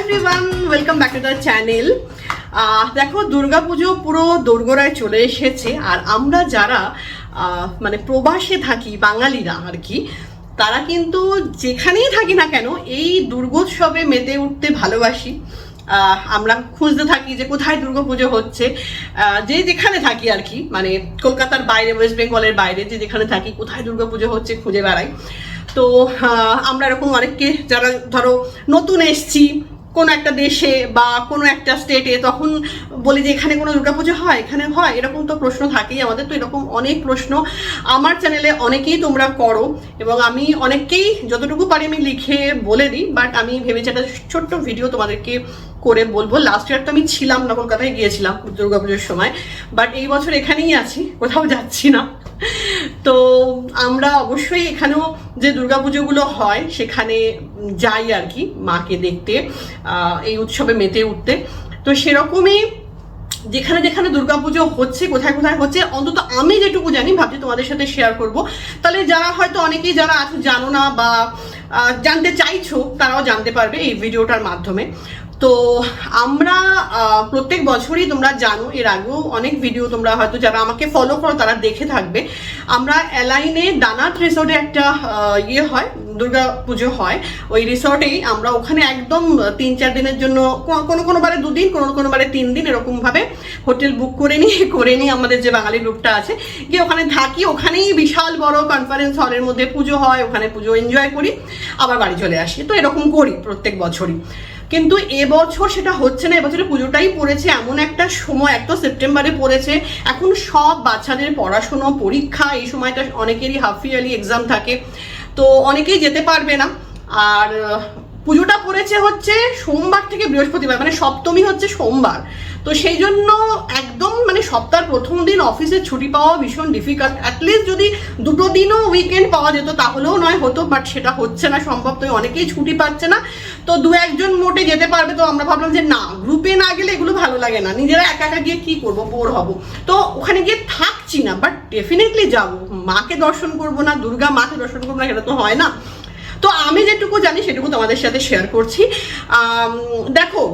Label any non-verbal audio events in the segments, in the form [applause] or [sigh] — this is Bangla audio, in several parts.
Everyone welcome back the channel দেখো, দুর্গাপুজো পুরো দোরগোড়ায় চলে এসেছে, আর আমরা যারা মানে প্রবাসে থাকি, বাঙালিরা আর কি, তারা কিন্তু যেখানেই থাকি না কেন, এই দুর্গোৎসবে মেতে উঠতে ভালোবাসি। আমরা খুঁজতে থাকি যে কোথায় দুর্গা পুজো হচ্ছে যে যেখানে থাকি আর কি মানে কলকাতার বাইরে ওয়েস্ট বেঙ্গলের বাইরে, যে যেখানে থাকি, কোথায় দুর্গা পুজো হচ্ছে খুঁজে বেড়াই। তো আমরা এরকম অনেককে, যারা ধরো নতুন এসছি কোনো একটা দেশে বা কোনো একটা স্টেটে তখন বলি যে এখানে কোনো দুর্গাপুজো হয়, এখানে হয়, এরকম তো প্রশ্ন থাকেই, আমাদের তো এরকম অনেক প্রশ্ন। আমার চ্যানেলে অনেকেই তোমরা করো এবং আমি অনেককেই যতটুকু পারি আমি লিখে বলে দিই বাট আমি ভেবেছি একটা ছোট্ট ভিডিও তোমাদেরকে করে বলব। লাস্ট ইয়ার তো আমি ছিলাম না, কলকাতায় গিয়েছিলাম দুর্গাপুজোর সময় বাট এই বছর এখানেই আছি, কোথাও যাচ্ছি না। তো আমরা অবশ্যই এখানেও যে দুর্গাপুজোগুলো হয়, সেখানে যাই আর কি মাকে দেখতে এই উৎসবে মেতে উঠতে। তো সেরকমই যেখানে যেখানে দুর্গাপুজো হচ্ছে, কোথায় কোথায় হচ্ছে, অন্তত আমি যেটুকু জানি, ভাবছি তোমাদের সাথে শেয়ার করব। তাহলে যারা হয়তো অনেকেই যারা আছো জানো না বা জানতে চাইছো, তারাও জানতে পারবে এই ভিডিওটার মাধ্যমে। তো আমরা প্রত্যেক বছরই তোমরা জানো, এর আগেও অনেক ভিডিও তোমরা হয়তো যারা আমাকে ফলো করো তারা দেখে থাকবে। আমরা অ্যালাইনে ডানাট রিসোর্টে একটা ইয়ে হয়, দুর্গা পুজো হয়। ওই রিসর্টেই আমরা ওখানে একদম তিন চার দিনের জন্য কোনো কোনো বারে দুদিন, কোনো কোনো বারে তিন দিন এরকমভাবে হোটেল বুক করে নিই [laughs] করে নিই আমাদের যে বাঙালি গ্রুপটা আছে। গিয়ে ওখানে থাকি, ওখানেই বিশাল বড় কনফারেন্স হলের মধ্যে পুজো হয়, ওখানে পুজো এনজয় করি, আবার বাড়ি চলে আসি। তো এরকম করি প্রত্যেক বছরই। কিন্তু এবছর সেটা হচ্ছে না, এবছরে পুজোটাই পড়েছে এমন একটা সময়। এক তো সেপ্টেম্বরে পড়েছে, এখন সব বাচ্চাদের পড়াশুনো, পরীক্ষা, এই সময়টা অনেকেরই হাফ ইয়ারলি এক্সাম থাকে, তো অনেকেই যেতে পারবে না। আর পুজোটা পড়েছে হচ্ছে সোমবার থেকে বৃহস্পতিবার মানে সপ্তমী হচ্ছে সোমবার। তো সেই জন্য একদম সপ্তাহের প্রথম দিন অফিসে ছুটি পাওয়া ভীষণ ডিফিকাল্ট অ্যাটলিস্ট যদি দুটো দিনও উইকেন্ড পাওয়া যেত, তাহলেও নয়, হতো বাট সেটা হচ্ছে না, সম্ভব তো অনেকেই ছুটি পাচ্ছে না। তো দু একজন মোটে যেতে পারবে, তো আমরা ভাবলাম যে না গ্রুপে না গেলে এগুলো ভালো লাগে না। নিজেরা একা একা গিয়ে কি করব বোর হব। তো ওখানে গিয়ে থাকছি না বাট ডেফিনেটলি যাব। মাকে দর্শন করব না, দুর্গা মাকে দর্শন করব না, সেটা তো হয় না। তো আমি যেটুকু জানি, সেটুকু তোমাদের সাথে শেয়ার করছি। দেখো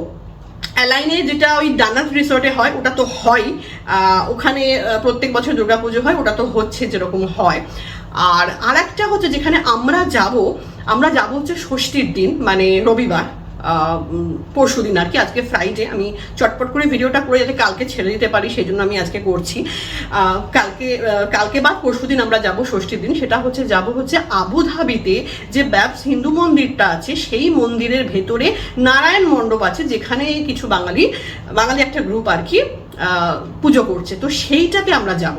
অ্যালাইনে যেটা ওই ডানাস রিসর্টে হয়, ওটা তো হয়। ওখানে প্রত্যেক বছর দুর্গাপুজো হয়, ওটা তো হচ্ছে যেরকম হয়। আর আর একটা হচ্ছে যেখানে আমরা যাব আমরা যাব হচ্ছে ষষ্ঠীর দিন মানে রবিবার। পরশু দিন আর কি। আজকে ফ্রাইডে আমি চটপট করে ভিডিওটা করে যাতে কালকে ছেড়ে দিতে পারি, সেই জন্য আমি আজকে করছি। কালকে কালকে বা পরশু দিন আমরা যাব ষষ্ঠীর দিন। সেটা হচ্ছে যাব হচ্ছে আবুধাবিতে যে ব্যাপস হিন্দু মন্দিরটা আছে, সেই মন্দিরের ভেতরে নারায়ণ মণ্ডপ আছে, যেখানে কিছু বাঙালি বাঙালি একটা গ্রুপ আর কি। পুজো করছে। তো সেইটাতে আমরা যাব।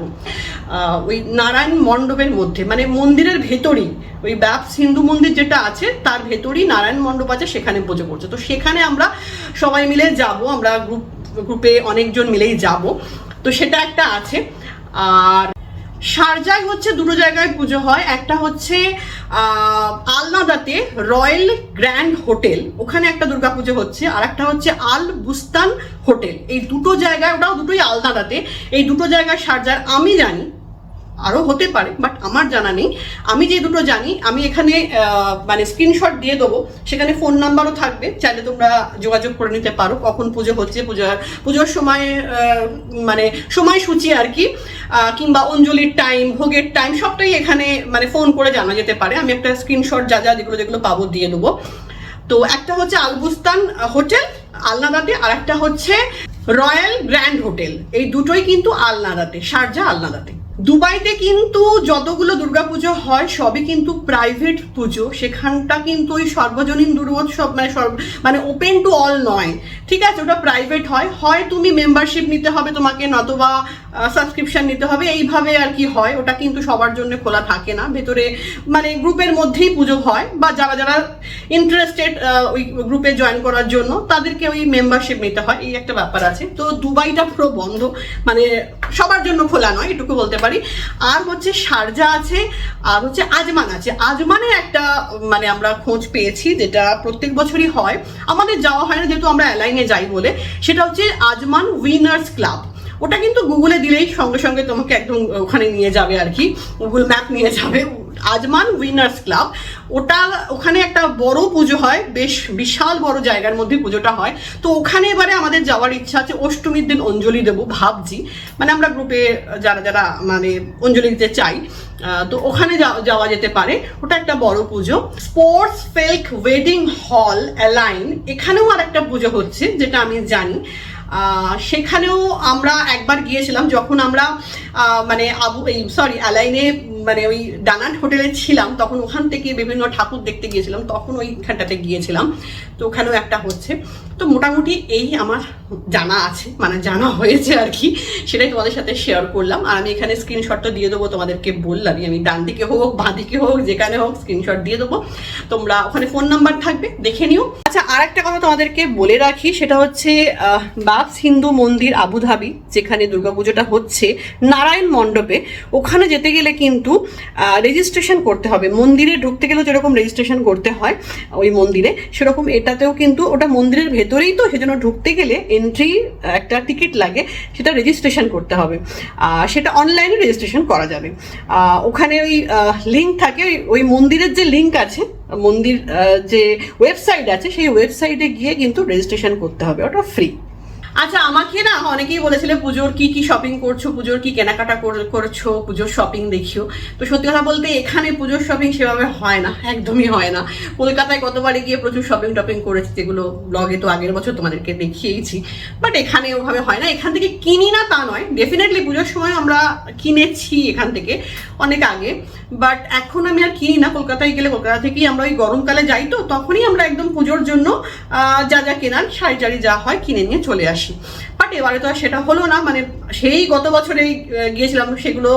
ওই নারায়ণ মণ্ডপের মধ্যে মানে মন্দিরের ভেতরেই, ওই ব্যাপস হিন্দু মন্দির যেটা আছে, তার ভেতরেই নারায়ণ মণ্ডপ আছে, সেখানে পুজো করছে। তো সেখানে আমরা সবাই মিলে যাব, আমরা গ্রুপ গ্রুপে অনেকজন মিলেই যাব। তো সেটা একটা আছে। আর শারজায় হচ্ছে দুটো জায়গায় পুজো হয়। একটা হচ্ছে আলনাদাতে রয়্যাল গ্র্যান্ড হোটেল, ওখানে একটা দুর্গা পুজো হচ্ছে। আর একটা হচ্ছে আল বুস্তান হোটেল। এই দুটো জায়গায়, ওটাও দুটোই আলনাদাতে। এই দুটো জায়গায় শারজার আমি জানি আরও হতে পারে বাট আমার জানা নেই। আমি যে দুটো জানি, আমি এখানে মানে স্ক্রিনশট দিয়ে দেবো। সেখানে ফোন নাম্বারও থাকবে, চাইলে তোমরা যোগাযোগ করে নিতে পারো। কখন পুজো হচ্ছে, পূজার, পুজোর সময় মানে সময়সূচি আর কি কিংবা অঞ্জলির টাইম ভোগের টাইম সবটাই এখানে মানে ফোন করে জানা যেতে পারে। আমি একটা স্ক্রিনশট যা যা যেগুলো যেগুলো পাবো দিয়ে দেবো। তো একটা হচ্ছে আলবুস্তান হোটেল, আলনাদাতে, আর একটা হচ্ছে রয়্যাল গ্র্যান্ড হোটেল। এই দুটোই কিন্তু আলনাদাতে শারজা আলনাদাতে। দুবাইতে কিন্তু যতগুলো দুর্গাপুজো হয়, সবই কিন্তু প্রাইভেট পুজো। সেখানটা কিন্তু ওই সর্বজনীন দুর্গোৎসব মানে সর্ব- মানে ওপেন টু অল নয়। ঠিক আছে, ওটা প্রাইভেট হয়। হয় তুমি মেম্বারশিপ নিতে হবে তোমাকে, নতবা সাবস্ক্রিপশন নিতে হবে। এইভাবে আর কি হয়, ওটা কিন্তু সবার জন্য খোলা থাকে না। ভেতরে মানে গ্রুপের মধ্যেই পুজো হয় বা যারা যারা ইন্টারেস্টেড ওই গ্রুপে জয়েন করার জন্য, তাদেরকে ওই মেম্বারশিপ নিতে হয়। এই একটা ব্যাপার আছে। তো দুবাইটা পুরো বন্ধ। মানে সবার জন্য খোলা নয়, এটুকু বলতে পারি। আর হচ্ছে শারজা আছে, আর হচ্ছে আজমান আছে। আজমানের একটা মানে আমরা খোঁজ পেয়েছি, যেটা প্রত্যেক বছরই হয়। আমাদের যাওয়া হয় না, যেহেতু আমরা অ্যালাইনে যাই বলে। সেটা হচ্ছে আজমান উইনার্স ক্লাব ওটা কিন্তু গুগলে দিলেই সঙ্গে সঙ্গে তোমাকে একদম ওখানে নিয়ে যাবে আর কি গুগল ম্যাপ নিয়ে যাবে। আজমান উইনার্স ক্লাব ওটা ওখানে একটা বড় পুজো হয়, বেশ বিশাল বড় জায়গার মধ্যে পুজোটা হয়। তো ওখানে এবারে আমাদের যাওয়ার ইচ্ছা আছে, অষ্টমীর দিন অঞ্জলি দেবো ভাবছি। মানে আমরা গ্রুপে যারা যারা মানে অঞ্জলি দিতে চাই তো ওখানে যাওয়া- যেতে পারে। ওটা একটা বড় পুজো। Sports fake wedding hall align এখানেও আর একটা পুজো হচ্ছে, যেটা আমি জানি। সেখানেও আমরা একবার গিয়েছিলাম যখন আমরা মানে আবু, এই সরি অ্যালাইনে মানে ওই ডানাট হোটেলে ছিলাম, তখন ওখান থেকে বিভিন্ন ঠাকুর দেখতে গিয়েছিলাম, তখন ওইখানটাতে গিয়েছিলাম। তো ওখানেও একটা হচ্ছে। তো মোটামুটি এই আমার জানা আছে মানে জানা হয়েছে আর কি, সেটাই তোমাদের সাথে শেয়ার করলাম। আর আমি এখানে স্ক্রিনশটটা দিয়ে দেবো তোমাদেরকে বললামই। আমি ডান দিকে হোক, বাঁ দিকে হোক, যেখানে হোক স্ক্রিনশট দিয়ে দেবো। তোমরা ওখানে ফোন নাম্বার থাকবে, দেখে নিও। আচ্ছা আর একটা কথা তোমাদেরকে বলে রাখি, সেটা হচ্ছে বাবস হিন্দু মন্দির আবুধাবি, যেখানে দুর্গাপুজোটা হচ্ছে, নারায়ণ মণ্ডপে। ওখানে যেতে গেলে কিন্তু রেজিস্ট্রেশন করতে হবে। মন্দিরে ঢুকতে গেলেও যেরকম রেজিস্ট্রেশন করতে হয়, ওই মন্দিরে, সেরকম এটাতেও কিন্তু ওটা মন্দিরের ভেতরেই তো সেজন্য ঢুকতে গেলে এন্ট্রি একটা টিকিট লাগে, সেটা রেজিস্ট্রেশন করতে হবে। সেটা অনলাইনে রেজিস্ট্রেশন করা যাবে। ওখানে ওই লিঙ্ক থাকে, ওই মন্দিরের যে লিঙ্ক আছে, মন্দির যে ওয়েবসাইট আছে, সেই ওয়েবসাইটে গিয়ে কিন্তু রেজিস্ট্রেশন করতে হবে, ওটা ফ্রি আচ্ছা আমাকে না অনেকেই বলেছিলে পুজোর কি কি শপিং করছ, পুজোর কি কেনাকাটা কর- করছ, পুজোর শপিং দেখিও। তো সত্যি কথা বলতে এখানে পুজোর শপিং সেভাবে হয় না, একদমই হয় না। কলকাতায় গতবারে গিয়ে প্রচুর শপিং টপিং করেছি, যেগুলো ব্লগে তো আগের বছর তোমাদেরকে দেখিয়েইছি বাট এখানে ওভাবে হয় না, এখান থেকে কিনি না তা নয়। ডেফিনেটলি পুজোর সময় আমরা কিনেছি এখান থেকে অনেক আগে। বাট এখন আমি আর কিনি না, কলকাতায় গেলে কলকাতা থেকেই আমরা ওই গরমকালে যাই তো, তখনই আমরা একদম পুজোর জন্য যা যা কেনার শাড়ি যা হয় কিনে নিয়ে চলে আসি। বাট এবারে তো আর সেটা হলো না মানে সেই গত বছরেই গিয়েছিলাম, সেগুলো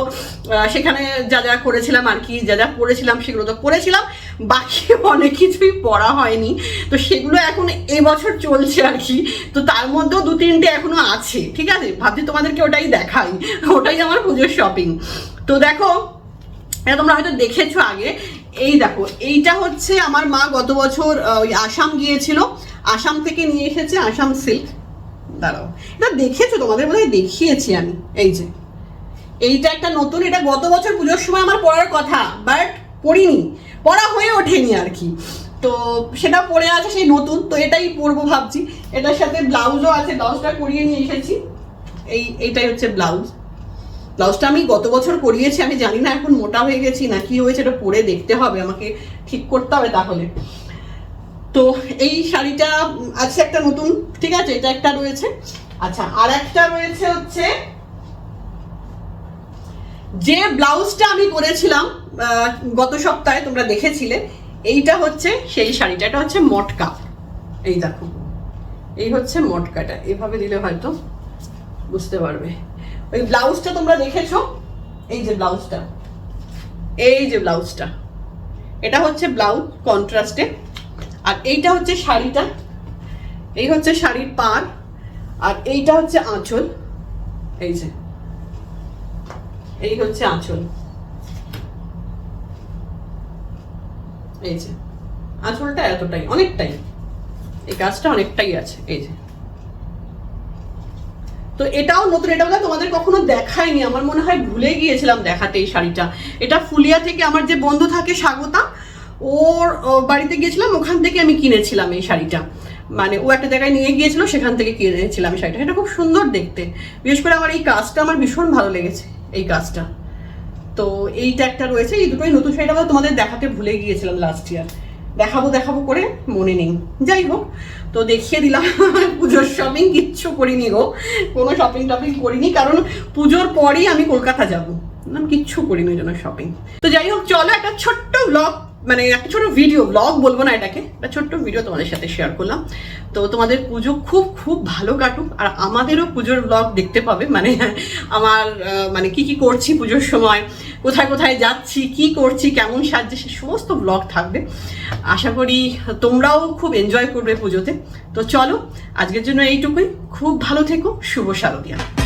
সেখানে যা যা করেছিলাম আর কি, যা যা পড়েছিলাম, সেগুলো তো পড়েছিলাম বাকি অনেক কিছুই পড়া হয়নি। তো সেগুলো এখন এবছর চলছে আর কি। তো তার মধ্যেও দু তিনটে এখনও আছে, ঠিক আছে? ভাবছি তোমাদেরকে ওটাই দেখাই। ওটাই আমার পুজোর শপিং তো দেখো, এটা তোমরা হয়তো দেখেছ আগে। এই দেখো, এইটা হচ্ছে আমার মা গত বছর ওই আসাম গিয়েছিল। আসাম থেকে নিয়ে এসেছে আসাম সিল্ক দাঁড়াও। এটা দেখেছ? তোমাদের বোধহয় দেখিয়েছি আমি। এই যে। এইটা একটা নতুন, এটা গত বছর পুজোর সময় আমার পড়ার কথা বাট পড়িনি। পড়া হয়ে ওঠেনি আর কি। তো সেটা পড়ে আছে সেই নতুন, তো এটাই পরবো ভাবছি। এটার সাথে ব্লাউজও আছে ব্লাউজটা করিয়ে নিয়ে এসেছি। এই, এইটাই হচ্ছে ব্লাউজ ব্লাউজটা আমি গত বছর করিয়েছি, আমি জানি না এখন মোটা হয়ে গেছি না কি হয়েছে, এটা পরে দেখতে হবে, আমাকে ঠিক করতে হবে তাহলে। তো এই শাড়িটা আছে একটা নতুন, ঠিক আছে? এটা একটা রয়েছে। আচ্ছা আর একটা রয়েছে হচ্ছে, যে ব্লাউজটা আমি করেছিলাম গত সপ্তাহে তোমরা দেখেছিলে, এইটা হচ্ছে সেই শাড়িটা। এটা হচ্ছে মটকা। এই দেখো, এই হচ্ছে মটকাটা এভাবে দিলে হয়তো বুঝতে পারবে। ওই ব্লাউজটা তোমরা দেখেছ? এই যে ব্লাউজটা। এই যে ব্লাউজটা। এটা হচ্ছে ব্লাউজ কন্ট্রাস্টে। আর এইটা হচ্ছে শাড়িটা। এই হচ্ছে শাড়ির পার আর এইটা হচ্ছে আঁচল। এই যে। এই হচ্ছে আঁচল। এই যে। আঁচলটা এতটাই, অনেকটাই। এই কাজটা অনেকটাই আছে, এই যে। তো এটাও নতুন, এটা বোধহয় তোমাদের কখনো দেখায়নি। আমার মনে হয় ভুলে গিয়েছিলাম দেখাতে এই শাড়িটা। এটা ফুলিয়া থেকে আমার যে বন্ধু থাকে স্বাগতা ওর বাড়িতে গিয়েছিলাম, ওখান থেকে আমি কিনেছিলাম এই শাড়িটা। মানে ও একটা জায়গায় নিয়ে গিয়েছিল, সেখান থেকে কিনেছিলাম শাড়িটা। এটা খুব সুন্দর দেখতে। বিশেষ করে আমার এই কাজটা আমার ভীষণ ভালো লেগেছে, এই কাজটা। তো এইটা একটা রয়েছে, এই দুটোই নতুন শাড়িটা আবার তোমাদের দেখাতে ভুলে গিয়েছিলাম লাস্ট ইয়ার দেখাবো দেখাবো করে মনে নেই। যাই হোক, তো দেখিয়ে দিলাম, [laughs] পুজোর শপিং কিচ্ছু করিনি গো। কোনো শপিং টপিং করিনি, কারণ পুজোর পরেই আমি কলকাতা যাব। আমি কিচ্ছু করিনি ওই জন্য শপিং তো যাই হোক, চলো একটা ছোট্ট ব্লগ মানে একটা ছোট ভিডিও ব্লগ বলব না এটাকে, একটা ছোট্ট ভিডিও তোমাদের সাথে শেয়ার করলাম। তো তোমাদের পুজো খুব খুব ভালো কাটুক, আর আমাদেরও পুজোর ব্লগ দেখতে পাবে মানে আমার মানে কি কি করছি পুজোর সময়, কোথায় কোথায় যাচ্ছি, কি করছি, কেমন সাজছে, সে সমস্ত ব্লগ থাকবে। আশা করি তোমরাও খুব এনজয় করবে পুজোতে। তো চলো, আজকের জন্য এইটুকুই। খুব ভালো থেকো, শুভ শারদিয়া।